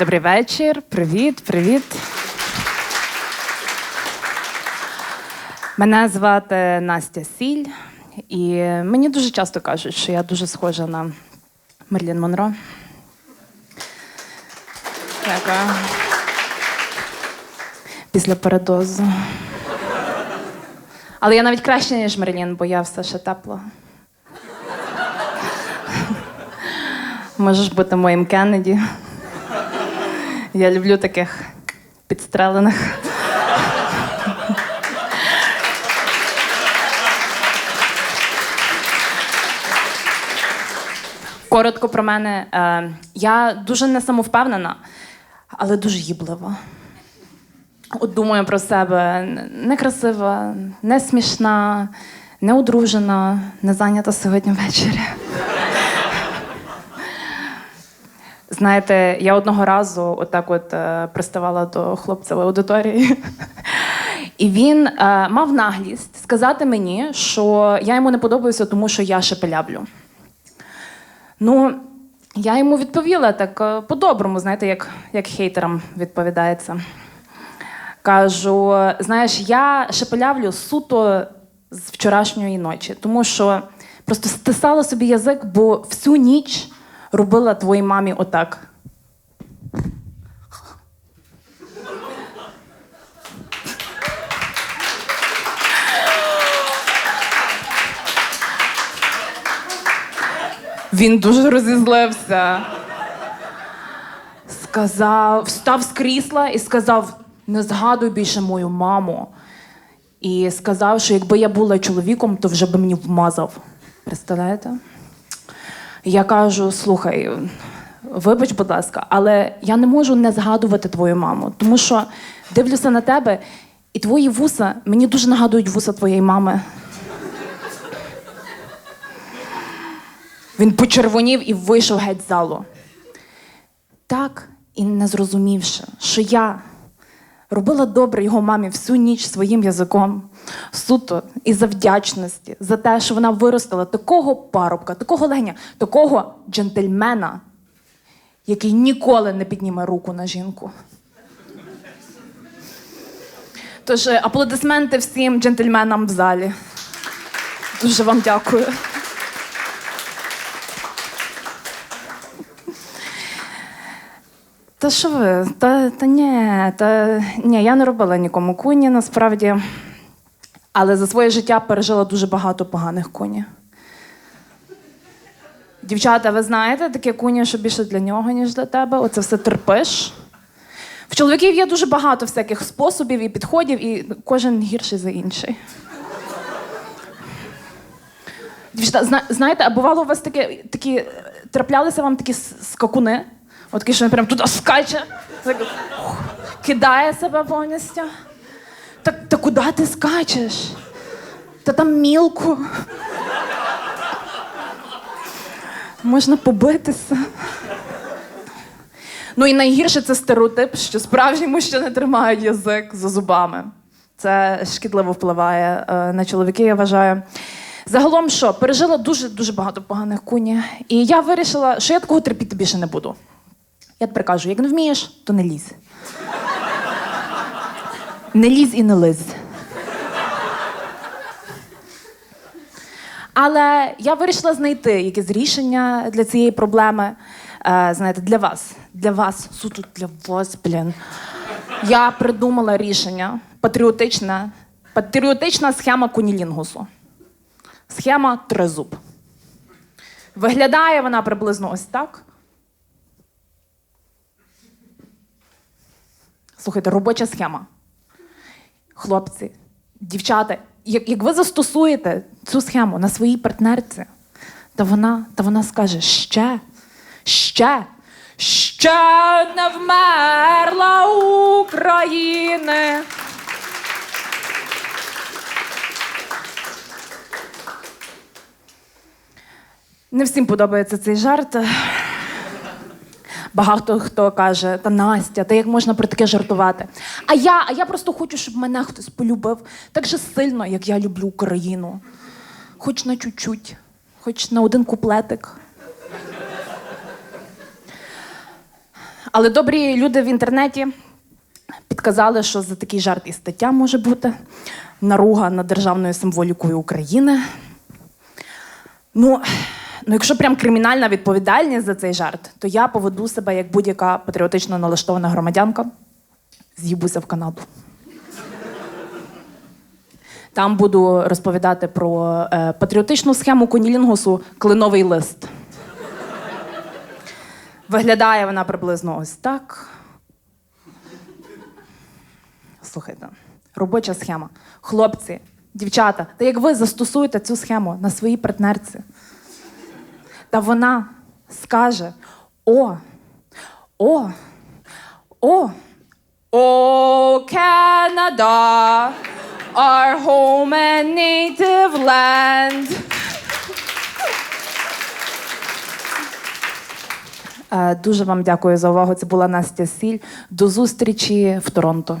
Добрий вечір, привіт, привіт. Мене звати Настя Сіль, і мені дуже часто кажуть, що я дуже схожа на Мерлін Монро. Дякую. Після передозу. Але я навіть краще, ніж Мерлін, бо я все ще тепла. Можеш бути моїм Кеннеді. Я люблю таких підстрелених. Коротко про мене. Е, я дуже не самовпевнена, але дуже їблива. От думаю про себе некрасива, не смішна, не одружена, не зайнята сьогодні ввечері. Знаєте, я одного разу отак от е, приставала до хлопця в аудиторії, і він е, мав наглість сказати мені, що я йому не подобаюся, тому що я шепеляблю. Ну, я йому відповіла так е, по-доброму, знаєте, як, як хейтерам відповідається. Кажу: знаєш, я шепелявлю суто з вчорашньої ночі, тому що просто стисала собі язик, бо всю ніч робила твоїй мамі отак. Він дуже розізлився. Сказав, встав з крісла і сказав: не згадуй більше мою маму. І сказав, що якби я була чоловіком, то вже би мені вмазав. Представляєте? Я кажу: слухай, вибач, будь ласка, але я не можу не згадувати твою маму, тому що дивлюся на тебе, і твої вуса мені дуже нагадують вуса твоєї мами. Він почервонів і вийшов геть з залу. Так і не зрозумівши, що я робила добре його мамі всю ніч своїм язиком, суто і за вдячності, за те, що вона виростила такого парубка, такого легня, такого джентльмена, який ніколи не підніме руку на жінку. Тож е, аплодисменти всім джентльменам в залі. Дуже вам дякую. Та що ви? Та, та ні, та ні, я не робила нікому куні насправді. Але за своє життя пережила дуже багато поганих куні. Дівчата, ви знаєте, таке куні, що більше для нього, ніж для тебе. Оце все терпиш. В чоловіків є дуже багато всяких способів і підходів, і кожен гірший за інший. Дівчата, зна- знаєте, а бувало у вас таке, такі, траплялися вам такі скакуни? От такі, що він прям туди скаче, так, кидає себе повністю. Та, та куди ти скачеш? Та там мілко. Можна побитися. Ну і найгірше це стереотип, що справжні мужчини тримають язик за зубами. Це шкідливо впливає е, на чоловіків, я вважаю. Загалом, що пережила дуже дуже багато поганих куні. І я вирішила, що я такого терпіти більше не буду. Я тепер кажу, як не вмієш, то не лізь. Не лізь і не лизь. Але я вирішила знайти якесь рішення для цієї проблеми. Е, знаєте, для вас. Для вас, суто для вас, блін. Я придумала рішення патріотичне, патріотична схема кунілінгусу. Схема тризуб. Виглядає вона приблизно ось так. Слухайте, робоча схема. Хлопці, дівчата, як, як ви застосуєте цю схему на своїй партнерці, то вона, то вона скаже ще, ще, ще не вмерла України. Не всім подобається цей жарт. Багато хто каже, та Настя, та як можна про таке жартувати? А я, а я просто хочу, щоб мене хтось полюбив так же сильно, як я люблю Україну. Хоч на чуть-чуть, хоч на один куплетик. Але добрі люди в інтернеті підказали, що за такий жарт і стаття може бути наруга над державною символікою України. Ну, ну, якщо прям кримінальна відповідальність за цей жарт, то я поведу себе як будь-яка патріотично налаштована громадянка. З'їбуся в Канаду. Там буду розповідати про е, патріотичну схему конілінгусу Клиновий лист. Виглядає вона приблизно ось так. Слухайте, робоча схема. Хлопці, дівчата, та як ви застосуєте цю схему на своїй партнерці? Та вона скаже: О, о, о, о, Canada, our home and native land. Е, Дуже вам дякую за увагу. Це була Настя Сіль. До зустрічі в Торонто.